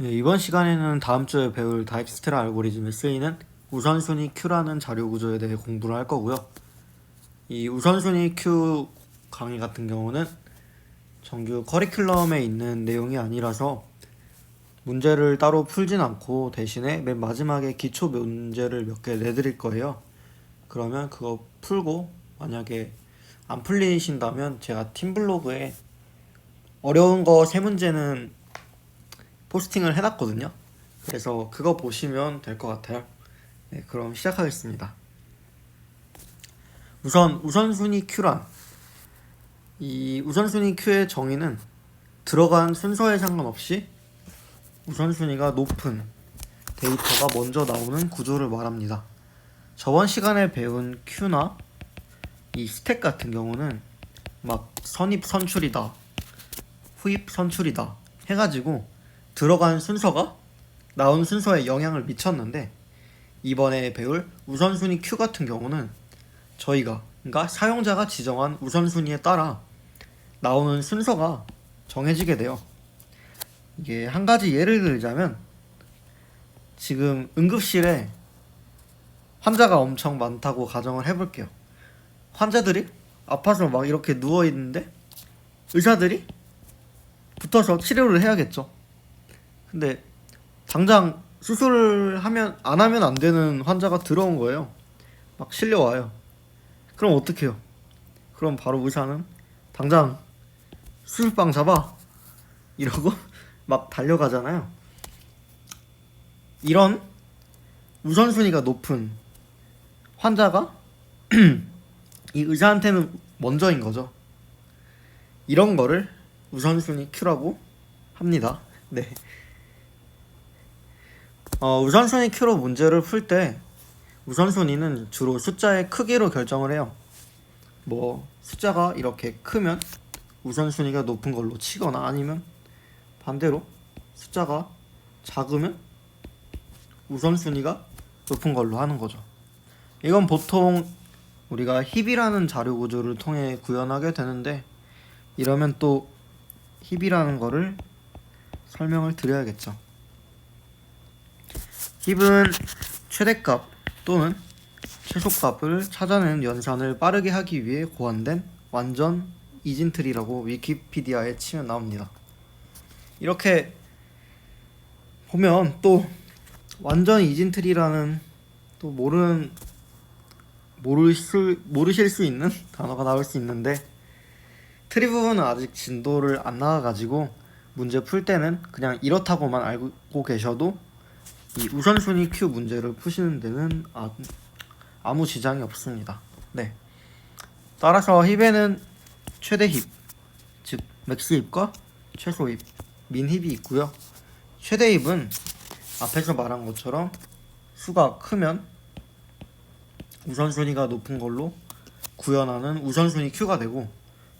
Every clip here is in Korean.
네, 이번 시간에는 다음 주에 배울 다익스트라 알고리즘에 쓰이는 우선순위 Q라는 자료 구조에 대해 공부를 할 거고요. 이 우선순위 Q 강의 같은 경우는 정규 커리큘럼에 있는 내용이 아니라서 문제를 따로 풀진 않고 대신에 맨 마지막에 기초 문제를 몇 개 내드릴 거예요. 그러면 그거 풀고 만약에 안 풀리신다면 제가 팀블로그에 어려운 거 세 문제는 포스팅을 해놨거든요. 그래서 그거 보시면 될 것 같아요. 네, 그럼 시작하겠습니다. 우선 우선순위 Q란 이 우선순위 Q의 정의는 들어간 순서에 상관없이 우선순위가 높은 데이터가 먼저 나오는 구조를 말합니다. 저번 시간에 배운 Q나 이 스택 같은 경우는 막 선입 선출이다, 후입 선출이다 해가지고 들어간 순서가 나온 순서에 영향을 미쳤는데 이번에 배울 우선순위 Q 같은 경우는 저희가 그러니까 사용자가 지정한 우선순위에 따라 나오는 순서가 정해지게 돼요. 이게 한 가지 예를 들자면 지금 응급실에 환자가 엄청 많다고 가정을 해볼게요. 환자들이 아파서 막 이렇게 누워 있는데 의사들이 붙어서 치료를 해야겠죠. 근데 당장 수술을 하면 안 하면 안 되는 환자가 들어온 거예요. 막 실려 와요. 그럼 어떡해요? 그럼 바로 의사는 당장 수술방 잡아 이러고 막 달려가잖아요. 이런 우선순위가 높은 환자가 이 의사한테는 먼저인 거죠. 이런 거를 우선순위 Q라고 합니다. 네. 어, 우선순위 Q로 문제를 풀 때 우선순위는 주로 숫자의 크기로 결정을 해요. 뭐 숫자가 이렇게 크면 우선순위가 높은 걸로 치거나 아니면 반대로 숫자가 작으면 우선순위가 높은 걸로 하는 거죠. 이건 보통 우리가 힙이라는 자료 구조를 통해 구현하게 되는데 이러면 또 힙이라는 거를 설명을 드려야겠죠. 힙은 최대값 또는 최소값을 찾아내는 연산을 빠르게 하기 위해 고안된 완전 이진트리라고 위키피디아에 치면 나옵니다. 이렇게 보면 또 완전 이진트리라는 또 모르는 모르실 모르실 수 있는 단어가 나올 수 있는데 트리 부분은 아직 진도를 안 나와가지고 문제 풀 때는 그냥 이렇다고만 알고 계셔도 이 우선순위 Q 문제를 푸시는 데는 아, 아무 지장이 없습니다. 네. 따라서 힙에는 최대 힙, 즉 맥스 힙과 최소 힙, 민 힙이 있고요. 최대 힙은 앞에서 말한 것처럼 수가 크면 우선순위가 높은 걸로 구현하는 우선순위 Q가 되고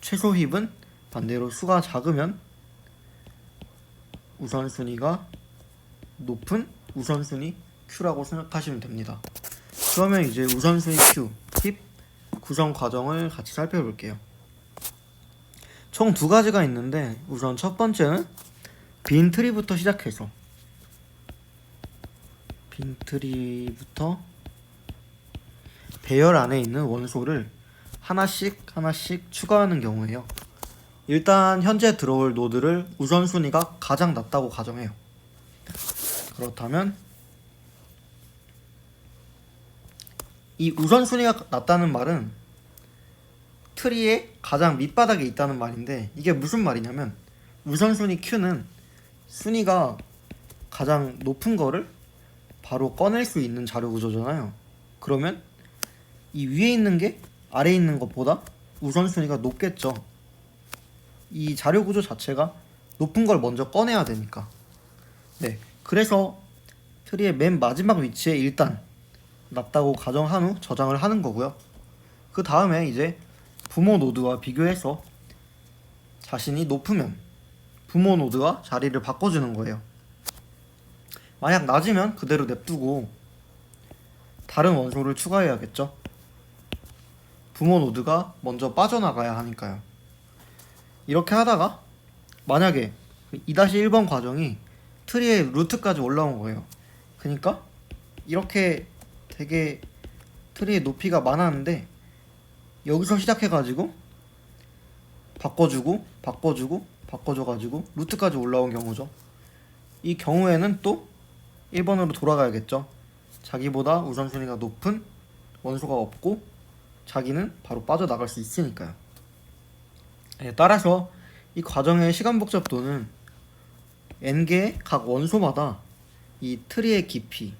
최소 힙은 반대로 수가 작으면 우선순위가 높은 우선순위 Q라고 생각하시면 됩니다. 그러면 이제 우선순위 Q, 힙 구성 과정을 같이 살펴볼게요. 총 두 가지가 있는데 우선 첫 번째는 빈 트리부터 시작해서 빈 트리부터 배열 안에 있는 원소를 하나씩 하나씩 추가하는 경우예요. 일단 현재 들어올 노드를 우선순위가 가장 낮다고 가정해요. 그렇다면 이 우선순위가 낮다는 말은 트리의 가장 밑바닥에 있다는 말인데 이게 무슨 말이냐면 우선순위 Q는 순위가 가장 높은 거를 바로 꺼낼 수 있는 자료 구조잖아요. 그러면 이 위에 있는 게 아래에 있는 것보다 우선순위가 높겠죠. 이 자료 구조 자체가 높은 걸 먼저 꺼내야 되니까. 네. 그래서 트리의 맨 마지막 위치에 일단 낮다고 가정한 후 저장을 하는 거고요. 그 다음에 이제 부모 노드와 비교해서 자신이 높으면 부모 노드와 자리를 바꿔주는 거예요. 만약 낮으면 그대로 냅두고 다른 원소를 추가해야겠죠. 부모 노드가 먼저 빠져나가야 하니까요. 이렇게 하다가 만약에 2-1번 과정이 트리의 루트까지 올라온 거예요. 그러니까 이렇게 되게 트리의 높이가 많았는데 여기서 시작해가지고 바꿔주고 바꿔주고 바꿔줘가지고 루트까지 올라온 경우죠. 이 경우에는 또 1번으로 돌아가야겠죠. 자기보다 우선순위가 높은 원소가 없고 자기는 바로 빠져나갈 수 있으니까요. 예, 따라서 이 과정의 시간 복잡도는 n개의 각 원소마다 이 트리의 깊이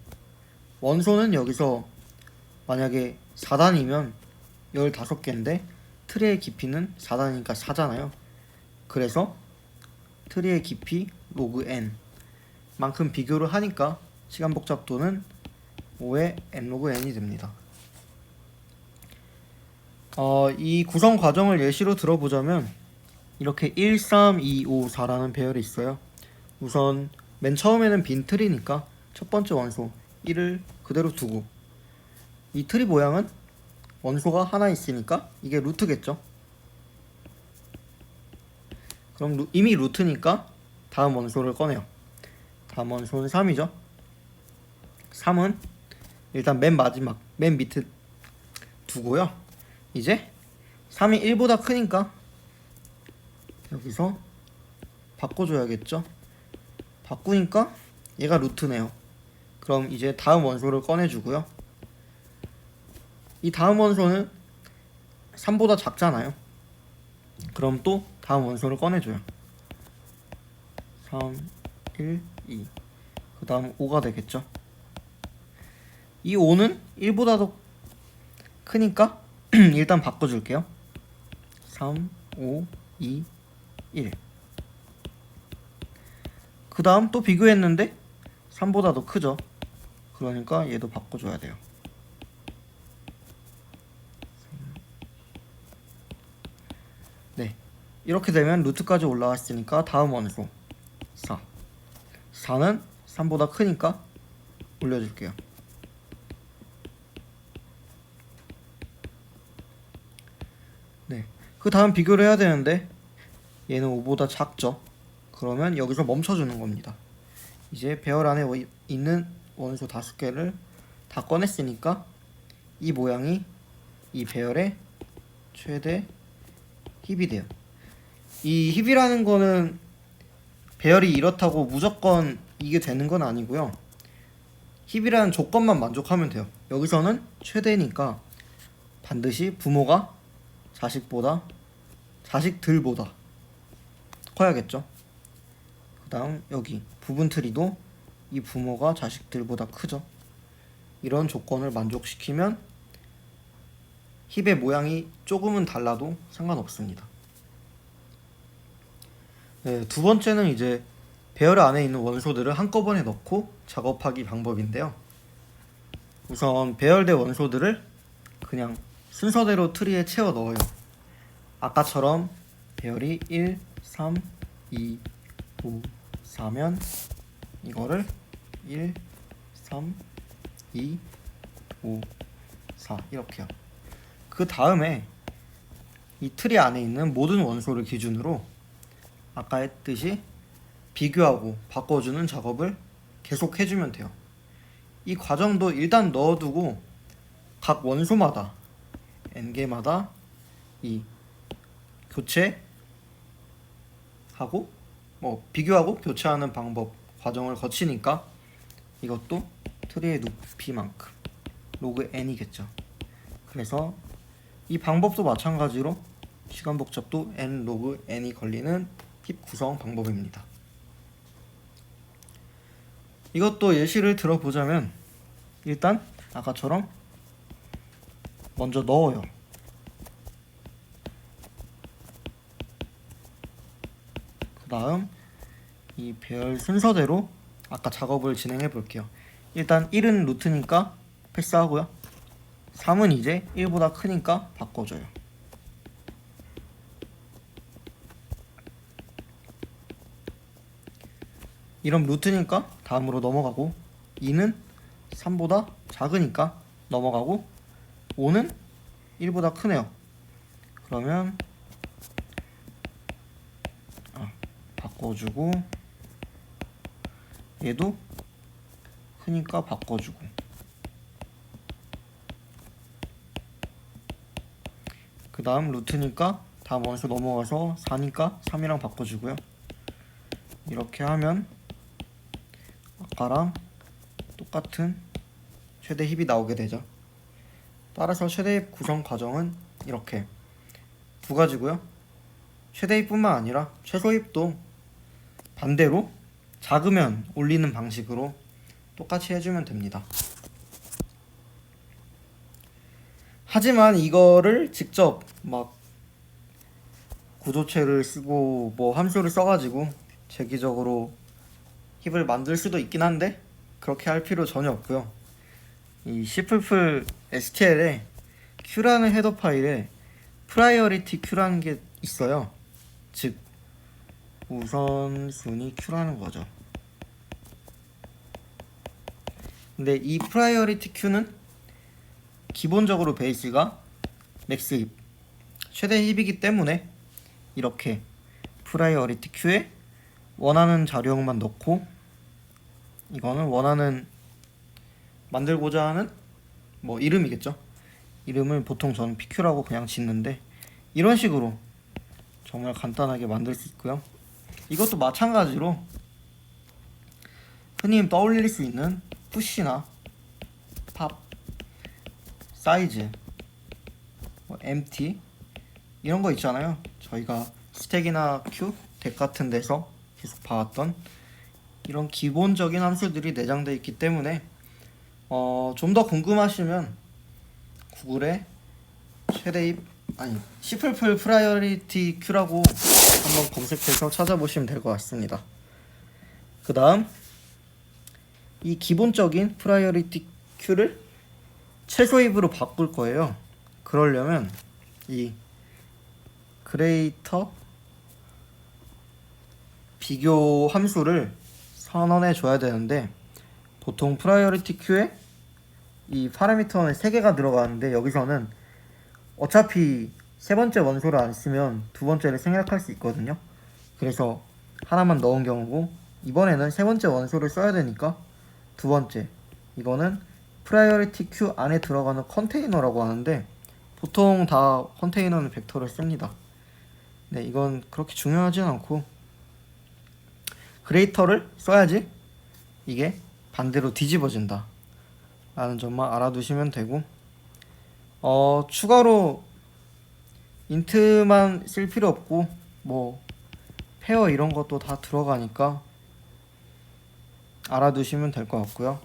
원소는 여기서 만약에 4단이면 15개인데 트리의 깊이는 4단이니까 4잖아요. 그래서 트리의 깊이 로그 n 만큼 비교를 하니까 시간 복잡도는 5의 n 로그 n이 됩니다. 어, 이 구성 과정을 예시로 들어보자면 이렇게 1, 3, 2, 5, 4라는 배열이 있어요. 우선 맨 처음에는 빈 틀이니까 첫 번째 원소 1을 그대로 두고 이 트리 모양은 원소가 하나 있으니까 이게 루트겠죠. 그럼 루- 이미 루트니까 다음 원소를 꺼내요. 다음 원소는 3이죠. 3은 일단 맨 마지막 맨 밑에 두고요. 이제 3이 1보다 크니까 여기서 바꿔줘야겠죠. 바꾸니까 얘가 루트네요. 그럼 이제 다음 원소를 꺼내주고요. 이 다음 원소는 3보다 작잖아요. 그럼 또 다음 원소를 꺼내줘요. 3, 1, 2. 그 다음 5가 되겠죠. 이 5는 1보다 더 크니까 일단 바꿔줄게요. 3, 5, 2, 1. 그 다음 또 비교했는데 3보다 더 크죠. 그러니까 얘도 바꿔줘야 돼요. 네. 이렇게 되면 루트까지 올라왔으니까 다음 원소 4. 4는 3보다 크니까 올려줄게요. 네. 그 다음 비교를 해야 되는데 얘는 5보다 작죠. 그러면 여기서 멈춰주는 겁니다. 이제 배열 안에 워- 있는 원소 다섯 개를 다 꺼냈으니까 이 모양이 이 배열의 최대 힙이 돼요. 이 힙이라는 거는 배열이 이렇다고 무조건 이게 되는 건 아니고요. 힙이라는 조건만 만족하면 돼요. 여기서는 최대니까 반드시 부모가 자식보다 자식들보다 커야겠죠. 그다음 여기 부분 트리도 이 부모가 자식들보다 크죠. 이런 조건을 만족시키면 힙의 모양이 조금은 달라도 상관없습니다. 네, 두 번째는 이제 배열 안에 있는 원소들을 한꺼번에 넣고 작업하기 방법인데요. 우선 배열된 원소들을 그냥 순서대로 트리에 채워 넣어요. 아까처럼 배열이 1, 3, 2, 5, 4면 이거를 1, 3, 2, 5, 4 이렇게요. 그 다음에 이 트리 안에 있는 모든 원소를 기준으로 아까 했듯이 비교하고 바꿔주는 작업을 계속 해주면 돼요. 이 과정도 일단 넣어두고 각 원소마다 n개마다 이 교체하고 뭐 비교하고 교체하는 방법 과정을 거치니까 이것도 트리의 높이만큼 로그 n이겠죠. 그래서 이 방법도 마찬가지로 시간 복잡도 n 로그 n이 걸리는 힙 구성 방법입니다. 이것도 예시를 들어보자면 일단 아까처럼 먼저 넣어요. 다음 이 배열 순서대로 아까 작업을 진행해 볼게요. 일단 1은 루트니까 패스하고요. 3은 이제 1보다 크니까 바꿔줘요. 이런 루트니까 다음으로 넘어가고 2는 3보다 작으니까 넘어가고 5는 1보다 크네요. 그러면 아, 바꿔주고 얘도 크니까 바꿔주고. 그 다음 루트니까 다음 원수 넘어가서 4니까 3이랑 바꿔주고요. 이렇게 하면 아까랑 똑같은 최대 힙이 나오게 되죠. 따라서 최대 힙 구성 과정은 이렇게 두 가지고요. 최대 힙뿐만 아니라 최소 힙도 반대로 작으면 올리는 방식으로 똑같이 해주면 됩니다. 하지만 이거를 직접 막 구조체를 쓰고 뭐 함수를 써가지고 재기적으로 힙을 만들 수도 있긴 한데 그렇게 할 필요 전혀 없고요. 이 C++ STL에 Q라는 헤더 파일에 프라이어리티 Q라는 게 있어요. 즉 우선순위 Q라는 거죠. 근데 이 프라이어리티 Q는 기본적으로 베이스가 맥스 힙, 최대 힙이기 때문에 이렇게 프라이어리티 Q에 원하는 자료만 넣고 이거는 원하는 만들고자 하는 뭐 이름이겠죠. 이름을 보통 저는 PQ라고 그냥 짓는데 이런 식으로 정말 간단하게 만들 수 있고요. 이것도 마찬가지로 흔히 떠올릴 수 있는 푸시나 팝, 사이즈, 뭐 MT 이런 거 있잖아요. 저희가 스택이나 큐, 덱 같은 데서 계속 봐왔던 이런 기본적인 함수들이 내장되어 있기 때문에 어, 좀 더 궁금하시면 구글에 최대 입 아니 시플플 프라이어리티 큐라고 한번 검색해서 찾아보시면 될 것 같습니다. 그 다음 이 기본적인 프라이어리티 큐를 최소 입으로 바꿀 거예요. 그러려면 이 그레이터 비교 함수를 선언해 줘야 되는데 보통 프라이어리티 큐에 이 파라미터는 3개가 들어가는데 여기서는 어차피 세 번째 원소를 안 쓰면 두 번째를 생략할 수 있거든요. 그래서 하나만 넣은 경우고 이번에는 세 번째 원소를 써야 되니까 두 번째 이거는 프라이어리티 큐 안에 들어가는 컨테이너라고 하는데 보통 다 컨테이너는 벡터를 씁니다. 네, 이건 그렇게 중요하진 않고 그레이터를 써야지 이게 반대로 뒤집어진다 라는 점만 알아두시면 되고 어 추가로 인트만 쓸 필요 없고 뭐 페어 이런 것도 다 들어가니까 알아두시면 될 것 같고요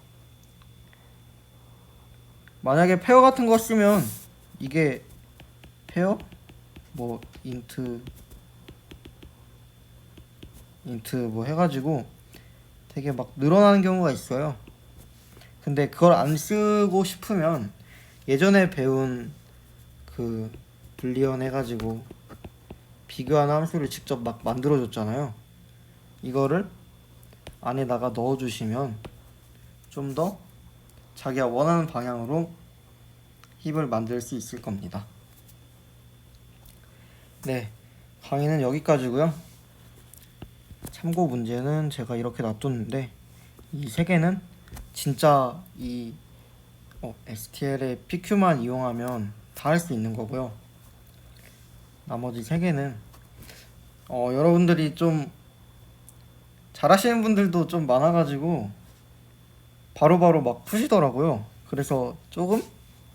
만약에 페어 같은 거 쓰면 이게 페어 뭐 인트 인트 뭐 해가지고 되게 막 늘어나는 경우가 있어요. 근데 그걸 안 쓰고 싶으면 예전에 배운 그 불리언 해가지고 비교하는 함수를 직접 막 만들어줬잖아요. 이거를 안에다가 넣어주시면 좀 더 자기가 원하는 방향으로 힙을 만들 수 있을 겁니다. 네, 강의는 여기까지고요. 참고 문제는 제가 이렇게 놔뒀는데 이 세 개는 진짜 이 어, STL의 PQ만 이용하면 다 할 수 있는 거고요. 나머지 세 개는 어, 여러분들이 좀 잘하시는 분들도 좀 많아가지고 바로 바로 막 푸시더라고요. 그래서 조금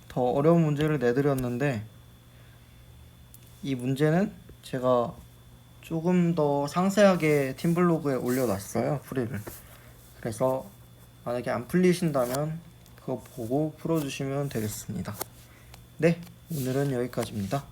더 어려운 문제를 내드렸는데 이 문제는 제가 조금 더 상세하게 팀블로그에 올려놨어요 풀이를. 그래서 만약에 안 풀리신다면 그거 보고 풀어주시면 되겠습니다. 네 오늘은 여기까지입니다